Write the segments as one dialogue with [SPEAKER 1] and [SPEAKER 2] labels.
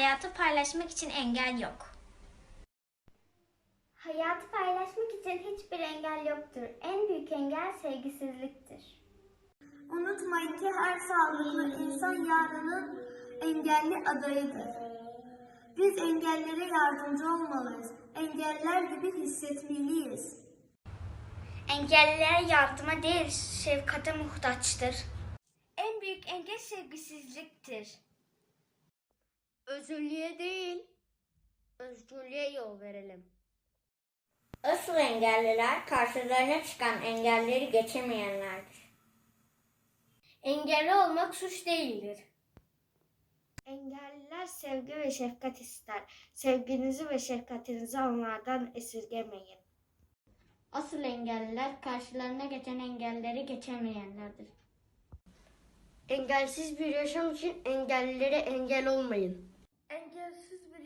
[SPEAKER 1] hayatı paylaşmak için engel yok.
[SPEAKER 2] Hayatı paylaşmak için hiçbir engel yoktur. En büyük engel sevgisizliktir. Unutmayın ki her sağlıklı insan yarının engelli adayıdır. Biz engellere yardımcı olmalıyız. Engeller gibi hissetmeliyiz.
[SPEAKER 1] Engelliler yardıma değil, şefkate muhtaçtır.
[SPEAKER 2] En büyük engel sevgisizliktir.
[SPEAKER 3] Özürlüğe değil, özgürlüğe yol verelim.
[SPEAKER 4] Asıl engelliler karşılarına çıkan engelleri geçemeyenlerdir.
[SPEAKER 3] Engelli olmak suç değildir.
[SPEAKER 2] Engelliler sevgi ve şefkat ister. Sevginizi ve şefkatinizi onlardan esirgemeyin.
[SPEAKER 3] Asıl engelliler karşılarına geçen engelleri geçemeyenlerdir. Engelsiz bir yaşam için engellilere engel olmayın.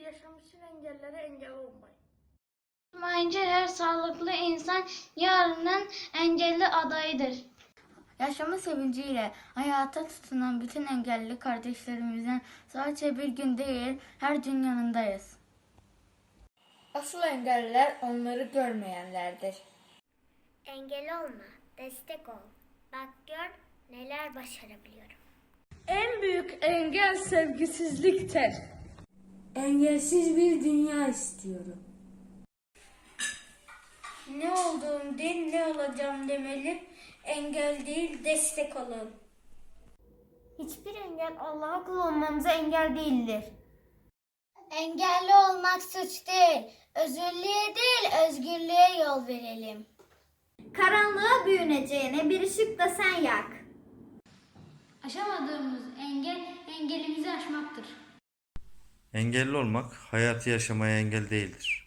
[SPEAKER 2] Yaşam için engellere engel olmayın.
[SPEAKER 1] Unutmayınca her sağlıklı insan yarının engelli adayıdır.
[SPEAKER 5] Yaşama sevinciyle hayata tutunan bütün engelli kardeşlerimizin sadece bir gün değil her gün yanındayız. Asıl engelliler onları görmeyenlerdir.
[SPEAKER 2] Engel olma, destek ol. Bak gör neler başarabiliyorum.
[SPEAKER 5] En büyük engel sevgisizliktir.
[SPEAKER 6] Engelsiz bir dünya istiyorum.
[SPEAKER 5] Ne olduğum değil ne olacağım demeli. Engel değil destek olun.
[SPEAKER 2] Hiçbir engel Allah'a kul olmamıza engel değildir.
[SPEAKER 4] Engelli olmak suç değil, özürlüğe değil özgürlüğe yol verelim.
[SPEAKER 2] Karanlığa büyüneceğine bir ışık da sen yak.
[SPEAKER 1] Aşamadığımız engel engelimizi aşmaktır.
[SPEAKER 7] Engelli olmak hayatı yaşamaya engel değildir.